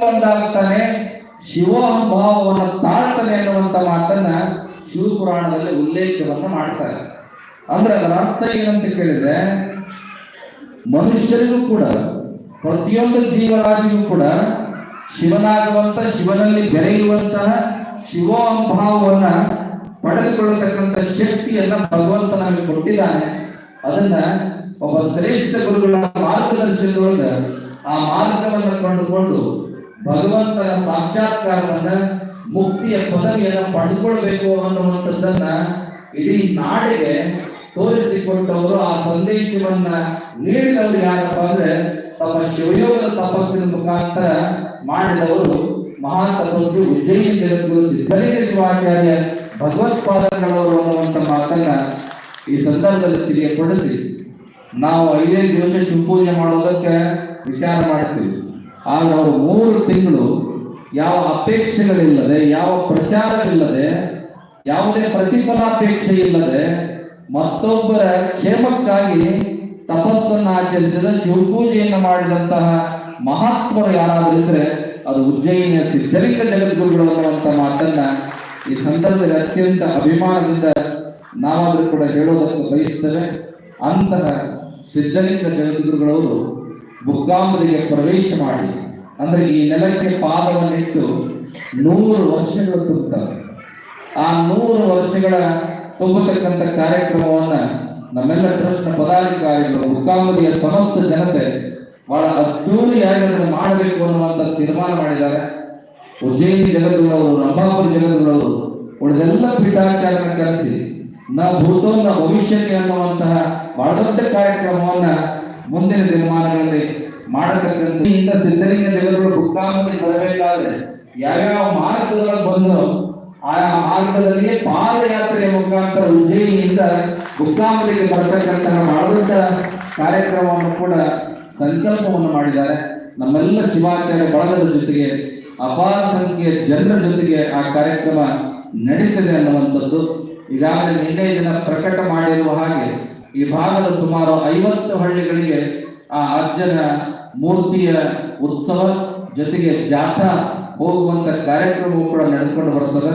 ಒಂದಾಗ್ತಾನೆ ಶಿವೋಹಂಭಾವವನ್ನು ತಾಳ್ತಾನೆ ಅನ್ನುವಂತ ಮಾತನ್ನ ಶಿವಪುರಾಣದಲ್ಲಿ ಉಲ್ಲೇಖವನ್ನು ಮಾಡ್ತಾರೆ. ಅಂದ್ರೆ ಅದರ ಅರ್ಥ ಏನಂತ ಕೇಳಿದ್ರೆ, ಮನುಷ್ಯರಿಗೂ ಕೂಡ, ಪ್ರತಿಯೊಂದು ಜೀವರಾಶಿಗೂ ಕೂಡ, ಶಿವನಾಗುವಂತ, ಶಿವನಲ್ಲಿ ಬೆರೆಯುವಂತಹ ಶಿವೋಂಭಾವವನ್ನ ಪಡೆದುಕೊಳ್ಳತಕ್ಕಂಥ ಶಕ್ತಿಯನ್ನ ಭಗವಂತ ನಮಗೆ ಕೊಟ್ಟಿದ್ದಾನೆ. ಅದನ್ನ ಒಬ್ಬ ಶ್ರೇಷ್ಠ ಗುರುಗಳ ಮಾರ್ಗದರ್ಶನದೊಳಗ ಆ ಮಾರ್ಗವನ್ನು ಕಂಡುಕೊಂಡು ಭಗವಂತನ ಸಾಕ್ಷಾತ್ಕಾರವನ್ನ ಮುಕ್ತಿಯ ಪದವಿಯನ್ನ ಪಡೆದುಕೊಳ್ಬೇಕು ಅನ್ನುವಂಥದ್ದನ್ನ ಇಡೀ ನಾಡಿಗೆ ತೋರಿಸಿಕೊಟ್ಟವರು ಆ ಸಂದೇಶವನ್ನ ನೀಡಿದವರು ಯಾರಪ್ಪ ಅಂದ್ರೆ ತಮ್ಮ ಶಿವಯೋಗ ತಪಸ್ಸಿನ ಮುಖಾಂತರ ಮಾಡಿದವರು ಮಹಾ ತಪಸ್ಸು ಉಜ್ಜಯಿನಿ ಜಗದ್ಗುರು ಸಿದ್ಧಲಿಂಗ ಶಿವಾಚಾರ್ಯ ಭಗವತ್ಪಾದಗಳವರು ಅನ್ನುವಂಥ ಮಾತನ್ನ ಈ ಸಂದರ್ಭದಲ್ಲಿ ತಿಳಿಯಪಡಿಸಿ. ನಾವು ಐದೇ ದಿವಸ ಶಿವಪೂಜೆ ಮಾಡೋದಕ್ಕೆ ವಿಚಾರ ಮಾಡ್ತೀವಿ. ಆದ್ರೆ ಅವರು ಮೂರು ತಿಂಗಳು ಯಾವ ಅಪೇಕ್ಷೆಗಳಿಲ್ಲದೆ, ಯಾವ ಪ್ರಚಾರವಿಲ್ಲದೆ, ಯಾವುದೇ ಪ್ರತಿಫಲಾಪೇಕ್ಷೆ ಇಲ್ಲದೆ ಮತ್ತೊಬ್ಬರ ಕ್ಷೇಮಕ್ಕಾಗಿ ತಪಸ್ಸನ್ನು ಆಚರಿಸಿದ ಶಿವಪೂಜೆಯನ್ನು ಮಾಡಿದಂತಹ ಮಹಾತ್ಮರು ಯಾರಾದರೂ ಇದ್ರೆ ಅದು ಉಜ್ಜಯಿನಿಯ ಸಿದ್ಧಲಿಂಗ ಜಗದ್ಗುರುಗಳು ಅನ್ನುವಂಥ ಮಾತನ್ನ ಈ ಸಂದರ್ಭದಲ್ಲಿ ಅತ್ಯಂತ ಅಭಿಮಾನದಿಂದ ನಾವಾದರೂ ಕೂಡ ಹೇಳೋದಕ್ಕೆ ಬಯಸ್ತೇವೆ. ಅಂತಹ ಸಿದ್ಧಲಿಂಗ ಜಗದ್ಗುರುಗಳವರು ಬುಕ್ಕಾಂಬರಿಗೆ ಪ್ರವೇಶ ಮಾಡಿ. ಅಂದ್ರೆ ಈ ನೆಲಕ್ಕೆ ಪಾದವನ್ನಿಟ್ಟು ನೂರು ವರ್ಷಗಳು ತುಂಬುತ್ತವೆ. ಆ ನೂರು ವರ್ಷಗಳ ತುಂಬತಕ್ಕಂಥ ಕಾರ್ಯಕ್ರಮವನ್ನ ನಮ್ಮೆಲ್ಲ ಟ್ರಸ್ಟ್ನ ಪದಾಧಿಕಾರಿಗಳು ಮುಕ್ಕಾಂಬದಿಯ ಸಮಸ್ತ ಜನತೆ ಬಹಳ ಅದ್ದೂರಿಯಾಗಿ ಅದನ್ನು ಮಾಡಬೇಕು ಅನ್ನುವಂತ ತೀರ್ಮಾನ ಮಾಡಿದ್ದಾರೆ. ಉಜ್ಜಯಿನಿ ಜಗದ್ಗುರವರು ರಂಭಾಪುರ ಜಗದ್ಗುರವರು ಉಳಿದೆಲ್ಲ ಪೀಠಾಚಾರ್ಯನ ಕರೆಸಿ, ನ ಭೂತೋ ಭವಿಷ್ಯಕ್ಕೆ ಅನ್ನುವಂತಹ ಬಹಳ ದೊಡ್ಡ ಕಾರ್ಯಕ್ರಮವನ್ನ ಮುಂದಿನ ದಿನಮಾನಗಳಲ್ಲಿ ಮಾಡತಕ್ಕಂಥ ಇಂಥ ಸಿದ್ಧಲಿಂಗ ದೇವರುಗಳು ಬುಕ್ಕಾಂಬದಿ ಬರಬೇಕಾದ್ರೆ ಯಾವ್ಯಾವ ಮಾರ್ಗಗಳು ಬಂದು ಆ ಮಾರ್ಗದಲ್ಲಿ ಪಾದಯಾತ್ರೆಯ ಮುಖಾಂತರ ಉಜ್ಜಯಿನಿಯಿಂದ ಬುಕ್ಕಾಂಬದಿಗೆ ಬರ್ತಕ್ಕಂತಹ ಬಹಳ ದೊಡ್ಡ ಕಾರ್ಯಕ್ರಮವನ್ನು ಕೂಡ ಸಂಕಲ್ಪವನ್ನು ಮಾಡಿದ್ದಾರೆ. ನಮ್ಮೆಲ್ಲ ಶಿವಾಚಾರ್ಯ ಬಳಗದ ಜೊತೆಗೆ ಅಪಾರ ಸಂಖ್ಯೆಯ ಜನರ ಜೊತೆಗೆ ಆ ಕಾರ್ಯಕ್ರಮ ನಡೀತದೆ ಅನ್ನುವಂಥದ್ದು ಈಗಾಗಲೇ ನಿನ್ನೆ ದಿನ ಪ್ರಕಟ ಮಾಡಿರುವ ಹಾಗೆ ಈ ಭಾಗದ ಸುಮಾರು ಐವತ್ತು ಹಳ್ಳಿಗಳಿಗೆ ಆ ಅಜ್ಜನ ಮೂರ್ತಿಯ ಉತ್ಸವ ಜೊತೆಗೆ ಜಾಥಾ ಹೋಗುವಂತ ಕಾರ್ಯಕ್ರಮವು ಕೂಡ ನಡೆದುಕೊಂಡು ಬರ್ತದೆ.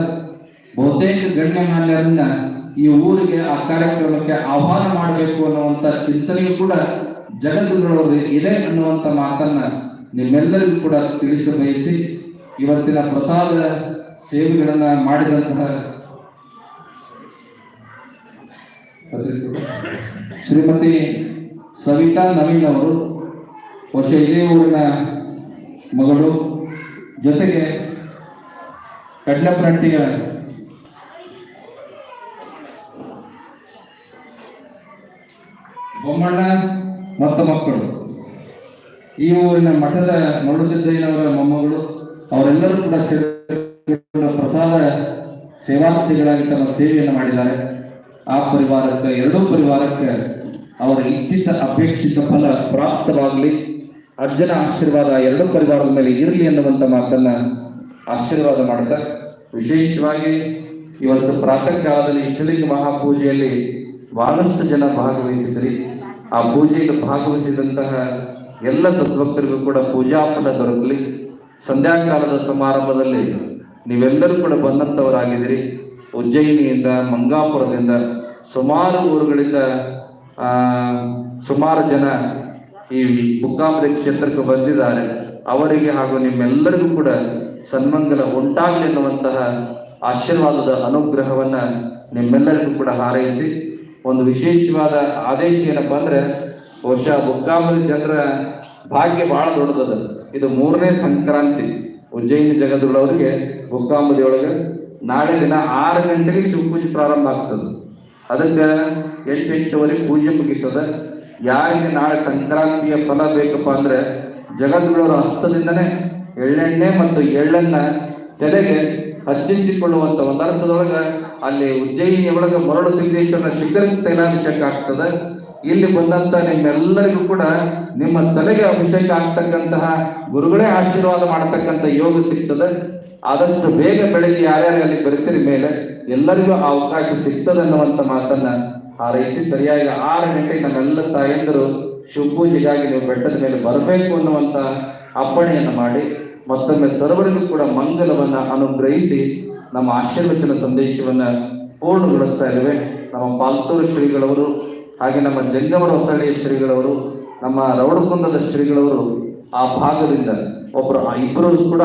ಬಹುತೇಕ ಗಣ್ಯಮಾನ್ಯರನ್ನ ಈ ಊರಿಗೆ ಆ ಕಾರ್ಯಕ್ರಮಕ್ಕೆ ಆಹ್ವಾನ ಮಾಡಬೇಕು ಅನ್ನುವಂತ ಚಿಂತನೆಯು ಕೂಡ ಜಗದ್ಗುರುಗಳವರು ಇದೆ ಅನ್ನುವಂತ ಮಾತನ್ನ ನಿಮ್ಮೆಲ್ಲರಿಗೂ ಕೂಡ ತಿಳಿಸ ಬಯಸಿ ಇವತ್ತಿನ ಪ್ರಸಾದ ಸೇವೆಗಳನ್ನ ಮಾಡಿದಂತಹ ಶ್ರೀಮತಿ ಸವಿತಾ ನವೀನ್ ಅವರು ವರ್ಷ ಇದೇ ಊರಿನ ಮಗಳು. ಜೊತೆಗೆ ಕಡ್ಲಪ್ರಂಟಿಯ ಬೊಮ್ಮಣ್ಣ ಮತ್ತು ಮಕ್ಕಳು. ಈ ಊರಿನ ಮಠದ ಮರುಸಿದ್ದಯ್ಯನವರ ಮೊಮ್ಮಗಳು, ಅವರೆಲ್ಲರೂ ಕೂಡ ಸೇರಿಕೊಂಡು ಪ್ರಸಾದ ಸೇವಾರ್ಥಿಗಳಾಗಿ ತಮ್ಮ ಸೇವೆಯನ್ನು ಮಾಡಿದ್ದಾರೆ. ಆ ಪರಿವಾರಕ್ಕೆ, ಎರಡೂ ಪರಿವಾರಕ್ಕೆ ಅವರ ಇಚ್ಛಿತ, ಅಪೇಕ್ಷಿತ ಫಲ ಪ್ರಾಪ್ತವಾಗಲಿ ಅರ್ಜನ ಆಶೀರ್ವಾದ ಎರಡೂ ಪರಿವಾರದ ಮೇಲೆ ಇರಲಿ ಅನ್ನುವಂಥ ಮಾತನ್ನ ಆಶೀರ್ವಾದ ಮಾಡ್ತಾ, ವಿಶೇಷವಾಗಿ ಇವತ್ತು ಪ್ರಾತಃ ಕಾಲದಲ್ಲಿ ಇಷ್ಟಲಿಂಗ ಮಹಾಪೂಜೆಯಲ್ಲಿ ಬಹಳಷ್ಟು ಜನ ಭಾಗವಹಿಸಿದ್ರಿ. ಆ ಪೂಜೆಗೆ ಭಾಗವಹಿಸಿದಂತಹ ಎಲ್ಲ ಸದ್ಭಕ್ತರಿಗೂ ಕೂಡ ಪೂಜಾ ಫಲ ದೊರಕಲಿ. ಸಂಧ್ಯಾಕಾಲದ ಸಮಾರಂಭದಲ್ಲಿ ನೀವೆಲ್ಲರೂ ಕೂಡ ಬಂದಂಥವರಾಗಿದ್ದೀರಿ ಉಜ್ಜಯಿನಿಯಿಂದ, ಮಂಗಾಪುರದಿಂದ ಸುಮಾರು ಊರುಗಳಿಂದ ಸುಮಾರು ಜನ ಈ ಬುಕ್ಕಾಂಬರಿ ಕ್ಷೇತ್ರಕ್ಕೆ ಬಂದಿದ್ದಾರೆ. ಅವರಿಗೆ ಹಾಗೂ ನಿಮ್ಮೆಲ್ಲರಿಗೂ ಕೂಡ ಸನ್ಮಂಗಲ ಉಂಟಾಗಲಿ ಎನ್ನುವಂತಹ ಆಶೀರ್ವಾದದ ಅನುಗ್ರಹವನ್ನ ನಿಮ್ಮೆಲ್ಲರಿಗೂ ಕೂಡ ಹಾರೈಸಿ, ಒಂದು ವಿಶೇಷವಾದ ಆದೇಶ ಏನಪ್ಪ ಅಂದ್ರೆ, ಬಹುಶಃ ಬುಕ್ಕಾಂಬರಿ ಜನರ ಭಾಗ್ಯ ಬಹಳ ದೊಡ್ಡದದ. ಇದು ಮೂರನೇ ಸಂಕ್ರಾಂತಿ. ಉಜ್ಜಯಿನಿ ಜಗದ್ಗುಳವರಿಗೆ ಬುಕ್ಕಾಂಬರಿ ಒಳಗೆ ನಾಳೆ ದಿನ ಆರು ಗಂಟೆಗೆ ಶಿವಪೂಜೆ ಪ್ರಾರಂಭ ಆಗ್ತದೆ. ಅದಕ್ಕೆ ಎಂಟು ಎಂಟುವರೆಗೆ ಪೂಜೆ ಮುಗೀತದೆ. ಯಾರಿಗೆ ನಾಳೆ ಸಂಕ್ರಾಂತಿಯ ಫಲ ಬೇಕಪ್ಪ ಅಂದ್ರೆ ಜಗದ್ಗುರು ಹಸ್ತದಿಂದನೇ ಎಳ್ಳೆಣ್ಣೆ ಮತ್ತು ಎಳ್ಳನ್ನ ತೆರೆಗೆ ಹಚ್ಚಿಸಿಕೊಳ್ಳುವಂತ ಒಂದರ್ಥದೊಳಗ ಅಲ್ಲಿ ಉಜ್ಜಯಿನಿ ಮರಳು ಸಿದ್ದೇಶ್ವರನ ಶಿಖರ ತೈಲಾಭಿಷೇಕ ಆಗ್ತದೆ. ಇಲ್ಲಿ ಬಂದಂತ ನಿಮ್ಮೆಲ್ಲರಿಗೂ ಕೂಡ ನಿಮ್ಮ ತಲೆಗೆ ಅಭಿಷೇಕ ಆಗ್ತಕ್ಕಂತಹ ಗುರುಗಳೇ ಆಶೀರ್ವಾದ ಮಾಡತಕ್ಕಂತ ಯೋಗ ಸಿಗ್ತದೆ. ಆದಷ್ಟು ಬೇಗ ಬೆಳಗ್ಗೆ ಯಾರ್ಯಾರು ಅಲ್ಲಿ ಬರ್ತೀರಿ ಮೇಲೆ ಎಲ್ಲರಿಗೂ ಆ ಅವಕಾಶ ಸಿಗ್ತದೆ ಅನ್ನುವಂತ ಮಾತನ್ನ ಹಾರೈಸಿ ಸರಿಯಾಗಿ ಆರು ಗಂಟೆಗೆ ನಮ್ಮೆಲ್ಲ ತಾಯಂದರು ಶಿವಪೂಜೆಗಾಗಿ ನೀವು ಬೆಟ್ಟದ ಮೇಲೆ ಬರಬೇಕು ಅನ್ನುವಂತ ಅಪ್ಪಣೆಯನ್ನು ಮಾಡಿ ಮತ್ತೊಮ್ಮೆ ಸರ್ವರಿಗೂ ಕೂಡ ಮಂಗಲವನ್ನ ಅನುಗ್ರಹಿಸಿ ನಮ್ಮ ಆಶೀರ್ವಚನ ಸಂದೇಶವನ್ನ ಪೂರ್ಣಗೊಳಿಸ್ತಾ ಇದ್ದೇವೆ. ನಮ್ಮ ಪಾಲ್ತೂರು ಶ್ರೀಗಳವರು ಹಾಗೆ ನಮ್ಮ ಜಂಗಮರ ಹೊಸಳ್ಳಿಯ ಶ್ರೀಗಳವರು ನಮ್ಮ ರೌಡಕುಂದದ ಶ್ರೀಗಳವರು ಆ ಭಾಗದಿಂದ ಒಬ್ಬರು ಇಬ್ಬರು ಕೂಡ